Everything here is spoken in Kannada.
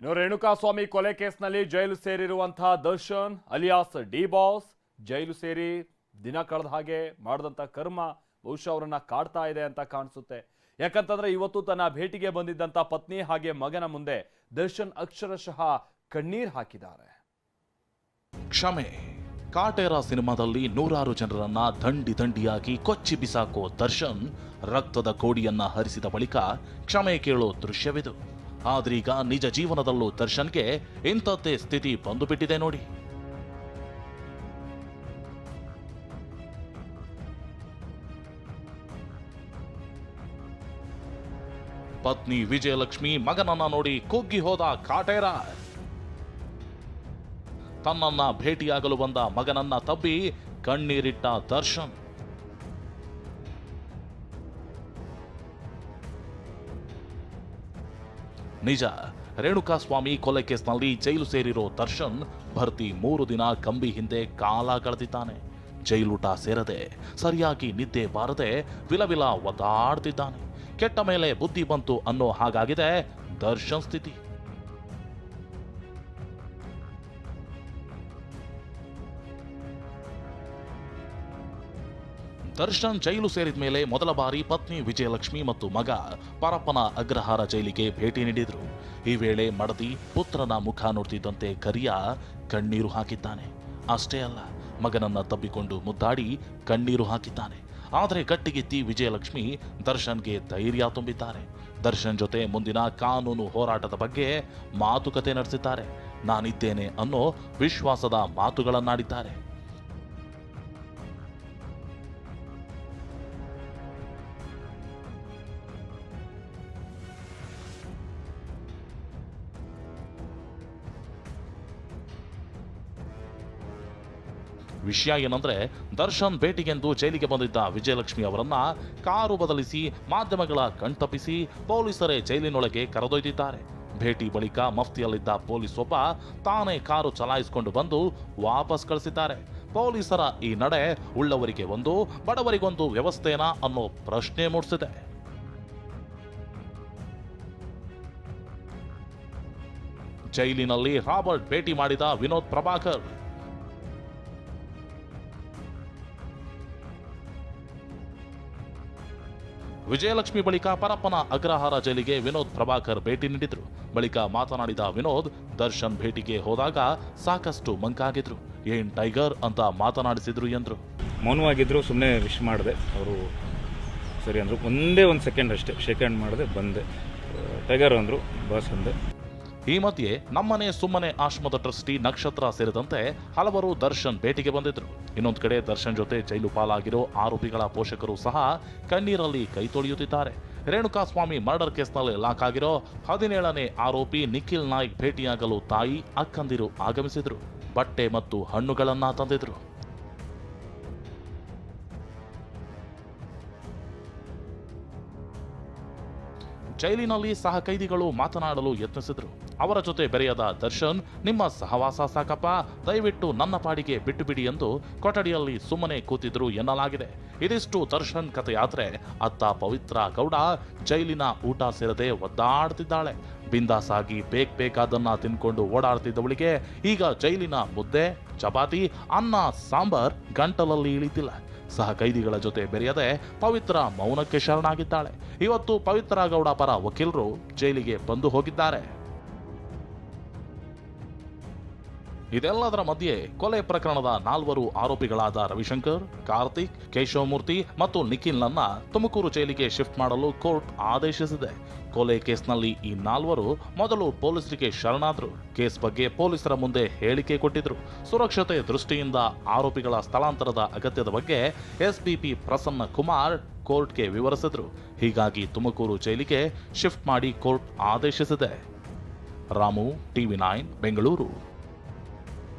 ಇನ್ನು ರೇಣುಕಾಸ್ವಾಮಿ ಕೊಲೆ ಕೇಸ್ನಲ್ಲಿ ಜೈಲು ಸೇರಿರುವಂತಹ ದರ್ಶನ್, ಅಲಿಯಾಸ್ ಡಿ ಬಾಸ್ ಜೈಲು ಸೇರಿ ದಿನ ಕಳೆದ ಹಾಗೆ ಮಾಡಿದಂಥ ಕರ್ಮ ಬಹುಶಃ ಅವರನ್ನ ಕಾಡ್ತಾ ಇದೆ ಅಂತ ಕಾಣಿಸುತ್ತೆ. ಯಾಕಂತಂದ್ರೆ ಇವತ್ತು ತನ್ನ ಭೇಟಿಗೆ ಬಂದಿದ್ದಂಥ ಪತ್ನಿ ಹಾಗೆ ಮಗನ ಮುಂದೆ ದರ್ಶನ್ ಅಕ್ಷರಶಃ ಕಣ್ಣೀರ್ ಹಾಕಿದ್ದಾರೆ. ಕ್ಷಮೆ. ಕಾಟೇರ ಸಿನಿಮಾದಲ್ಲಿ ನೂರಾರು ಜನರನ್ನ ದಂಡಿ ದಂಡಿಯಾಗಿ ಕೊಚ್ಚಿ ಬಿಸಾಕೋ ದರ್ಶನ್ ರಕ್ತದ ಕೋಡಿಯನ್ನ ಹರಿಸಿದ ಬಳಿಕ ಕ್ಷಮೆ ಕೇಳೋ ದೃಶ್ಯವಿದು. ಆದ್ರೀಗ ನಿಜ ಜೀವನದಲ್ಲೂ ದರ್ಶನ್ಗೆ ಇಂಥದ್ದೇ ಸ್ಥಿತಿ ಬಂದುಬಿಟ್ಟಿದೆ ನೋಡಿ. ಪತ್ನಿ ವಿಜಯಲಕ್ಷ್ಮಿ ಮಗನನ್ನ ನೋಡಿ ಕುಗ್ಗಿ ಹೋದ ಕಾಟೇರ. ತನ್ನನ್ನ ಭೇಟಿಯಾಗಲು ಬಂದ ಮಗನನ್ನ ತಬ್ಬಿ ಕಣ್ಣೀರಿಟ್ಟ ದರ್ಶನ್. ನಿಜ. ರೇಣುಕಾಸ್ವಾಮಿ ಕೊಲೆ ಕೇಸ್ನಲ್ಲಿ ಜೈಲು ಸೇರಿರೋ ದರ್ಶನ್ ಭರ್ತಿ ಮೂರು ದಿನ ಕಂಬಿ ಹಿಂದೆ ಕಾಲ ಕಳೆದಿದ್ದಾನೆ. ಜೈಲೂಟ ಸೇರದೆ ಸರಿಯಾಗಿ ನಿದ್ದೆ ಬಾರದೆ ವಿಲವಿಲ ಒದ್ದಾಡ್ತಿದ್ದಾನೆ. ಕೆಟ್ಟ ಮೇಲೆ ಬುದ್ಧಿ ಬಂತು ಅನ್ನೋ ಹಾಗಾಗಿದೆ ದರ್ಶನ್ ಸ್ಥಿತಿ. ದರ್ಶನ್ ಜೈಲು ಸೇರಿದ ಮೇಲೆ ಮೊದಲ ಬಾರಿ ಪತ್ನಿ ವಿಜಯಲಕ್ಷ್ಮಿ ಮತ್ತು ಮಗ ಪರಪ್ಪನ ಅಗ್ರಹಾರ ಜೈಲಿಗೆ ಭೇಟಿ ನೀಡಿದ್ರು. ಈ ವೇಳೆ ಮಡದಿ ಪುತ್ರನ ಮುಖ ನೋಡ್ತಿದ್ದಂತೆ ಕರಿಯ ಕಣ್ಣೀರು ಹಾಕಿದ್ದಾನೆ. ಅಷ್ಟೇ ಅಲ್ಲ, ಮಗನನ್ನ ತಬ್ಬಿಕೊಂಡು ಮುದ್ದಾಡಿ ಕಣ್ಣೀರು ಹಾಕಿದ್ದಾನೆ. ಆದರೆ ಗಟ್ಟಿಗೆತ್ತಿ ವಿಜಯಲಕ್ಷ್ಮಿ ದರ್ಶನ್ಗೆ ಧೈರ್ಯ ತುಂಬಿದ್ದಾರೆ. ದರ್ಶನ್ ಜೊತೆ ಮುಂದಿನ ಕಾನೂನು ಹೋರಾಟದ ಬಗ್ಗೆ ಮಾತುಕತೆ ನಡೆಸಿದ್ದಾರೆ. ನಾನಿದ್ದೇನೆ ಅನ್ನೋ ವಿಶ್ವಾಸದ ಮಾತುಗಳನ್ನಾಡಿದ್ದಾರೆ. ವಿಷಯ ಏನಂದ್ರೆ, ದರ್ಶನ್ ಭೇಟಿಗೆಂದು ಜೈಲಿಗೆ ಬಂದಿದ್ದ ವಿಜಯಲಕ್ಷ್ಮಿ ಅವರನ್ನ ಕಾರು ಬದಲಿಸಿ ಮಾಧ್ಯಮಗಳ ಕಣ್ತಪ್ಪಿಸಿ ಪೊಲೀಸರೇ ಜೈಲಿನೊಳಗೆ ಕರೆದೊಯ್ದಿದ್ದಾರೆ. ಭೇಟಿ ಬಳಿಕ ಮಫ್ತಿಯಲ್ಲಿದ್ದ ಪೊಲೀಸ್ ಒಬ್ಬ ತಾನೇ ಕಾರು ಚಲಾಯಿಸಿಕೊಂಡು ಬಂದು ವಾಪಸ್ ಕಳಿಸಿದ್ದಾರೆ. ಪೊಲೀಸರ ಈ ನಡೆ ಉಳ್ಳವರಿಗೆ ಒಂದು, ಬಡವರಿಗೊಂದು ವ್ಯವಸ್ಥೆನಾ ಅನ್ನೋ ಪ್ರಶ್ನೆ ಮೂಡಿಸಿದೆ. ಜೈಲಿನಲ್ಲಿ ರಾಬರ್ಟ್ ಭೇಟಿ ಮಾಡಿದ ವಿನೋದ್ ಪ್ರಭಾಕರ್. ವಿಜಯಲಕ್ಷ್ಮಿ ಬಳಿಕ ಪರಪ್ಪನ ಅಗ್ರಹಾರ ಜೈಲಿಗೆ ವಿನೋದ್ ಪ್ರಭಾಕರ್ ಭೇಟಿ ನೀಡಿದ್ರು. ಬಳಿಕ ಮಾತನಾಡಿದ ವಿನೋದ್ ದರ್ಶನ್ ಭೇಟಿಗೆ ಹೋದಾಗ ಸಾಕಷ್ಟು ಮಂಕಾಗಿದ್ರು. ಏನ್ ಟೈಗರ್ ಅಂತ ಮಾತನಾಡಿಸಿದ್ರು ಎಂದ್ರು. ಮೌನವಾಗಿದ್ರು ಸುಮ್ಮನೆ ವಿಶ್ ಮಾಡಿದೆ. ಅವರು ಸರಿ ಅಂದರು. ಒಂದೇ ಒಂದು ಸೆಕೆಂಡ್ ಅಷ್ಟೇ ಸೆಕೆಂಡ್ ಹ್ಯಾಂಡ್ ಮಾಡಿದೆ ಬಂದೆ. ಟೈಗರ್ ಅಂದರು ಬಸ್ ಅಂದೆ. ಈ ಮಧ್ಯೆ ನಮ್ಮನೆ ಸುಮ್ಮನೆ ಆಶ್ರಮದ ಟ್ರಸ್ಟಿ ನಕ್ಷತ್ರ ಸೇರಿದಂತೆ ಹಲವರು ದರ್ಶನ್ ಭೇಟಿಗೆ ಬಂದಿದ್ರು. ಇನ್ನೊಂದು ಕಡೆ ದರ್ಶನ್ ಜೊತೆ ಜೈಲು ಪಾಲಾಗಿರೋ ಆರೋಪಿಗಳ ಪೋಷಕರು ಸಹ ಕಣ್ಣೀರಲ್ಲಿ ಕೈ ತೊಳೆಯುತ್ತಿದ್ದಾರೆ. ರೇಣುಕಾಸ್ವಾಮಿ ಮರ್ಡರ್ ಕೇಸ್ನಲ್ಲಿ ಲಾಕ್ ಆಗಿರೋ ಹದಿನೇಳನೇ ಆರೋಪಿ ನಿಖಿಲ್ ನಾಯ್ಕ್ ಭೇಟಿಯಾಗಲು ತಾಯಿ ಅಕ್ಕಂದಿರು ಆಗಮಿಸಿದರು. ಬಟ್ಟೆ ಮತ್ತು ಹಣ್ಣುಗಳನ್ನ ತಂದಿದ್ರು. ಜೈಲಿನಲ್ಲಿ ಸಹ ಕೈದಿಗಳು ಮಾತನಾಡಲು ಯತ್ನಿಸಿದ್ರು. ಅವರ ಜೊತೆ ಬೆರೆಯದ ದರ್ಶನ್, ನಿಮ್ಮ ಸಹವಾಸ ಸಾಕಪ್ಪ, ದಯವಿಟ್ಟು ನನ್ನ ಪಾಡಿಗೆ ಬಿಟ್ಟು ಬಿಡಿ ಎಂದು ಕೊಠಡಿಯಲ್ಲಿ ಸುಮ್ಮನೆ ಕೂತಿದ್ರು ಎನ್ನಲಾಗಿದೆ. ಇದಿಷ್ಟು ದರ್ಶನ್ ಕಥೆಯಾದ್ರೆ ಅತ್ತ ಪವಿತ್ರ ಗೌಡ ಜೈಲಿನ ಊಟ ಸೇರದೆ ಒದ್ದಾಡ್ತಿದ್ದಾಳೆ. ಬಿಂದಾಸಾಗಿ ಬೇಕ್ ಬೇಕಾದನ್ನ ತಿನ್ಕೊಂಡು ಓಡಾಡ್ತಿದ್ದವಳಿಗೆ ಈಗ ಜೈಲಿನ ಮುದ್ದೆ, ಚಪಾತಿ, ಅನ್ನ, ಸಾಂಬಾರ್ ಗಂಟಲಲ್ಲಿ ಇಳಿತಿಲ್ಲ. ಸಹ ಕೈದಿಗಳ ಜೊತೆ ಬೆರೆಯದೆ ಪವಿತ್ರ ಮೌನಕ್ಕೆ ಶರಣಾಗಿದ್ದಾಳೆ. ಇವತ್ತು ಪವಿತ್ರ ಗೌಡ ಪರ ವಕೀಲರು ಜೈಲಿಗೆ ಬಂದು ಹೋಗಿದ್ದಾರೆ. ಇದೆಲ್ಲದರ ಮಧ್ಯೆ ಕೊಲೆ ಪ್ರಕರಣದ ನಾಲ್ವರು ಆರೋಪಿಗಳಾದ ರವಿಶಂಕರ್, ಕಾರ್ತಿಕ್, ಕೇಶವಮೂರ್ತಿ ಮತ್ತು ನಿಖಿಲ್ನನ್ನ ತುಮಕೂರು ಜೈಲಿಗೆ ಶಿಫ್ಟ್ ಮಾಡಲು ಕೋರ್ಟ್ ಆದೇಶಿಸಿದೆ. ಕೊಲೆ ಕೇಸ್ನಲ್ಲಿ ಈ ನಾಲ್ವರು ಮೊದಲು ಪೊಲೀಸರಿಗೆ ಶರಣಾದ್ರು. ಕೇಸ್ ಬಗ್ಗೆ ಪೊಲೀಸರ ಮುಂದೆ ಹೇಳಿಕೆ ಕೊಟ್ಟಿದ್ರು. ಸುರಕ್ಷತೆ ದೃಷ್ಟಿಯಿಂದ ಆರೋಪಿಗಳ ಸ್ಥಳಾಂತರದ ಅಗತ್ಯದ ಬಗ್ಗೆ ಎಸ್ಪಿಪಿ ಪ್ರಸನ್ನ ಕುಮಾರ್ ಕೋರ್ಟ್ಗೆ ವಿವರಿಸಿದ್ರು. ಹೀಗಾಗಿ ತುಮಕೂರು ಜೈಲಿಗೆ ಶಿಫ್ಟ್ ಮಾಡಿ ಕೋರ್ಟ್ ಆದೇಶಿಸಿದೆ. Ramu, TV nine, Bengaluru.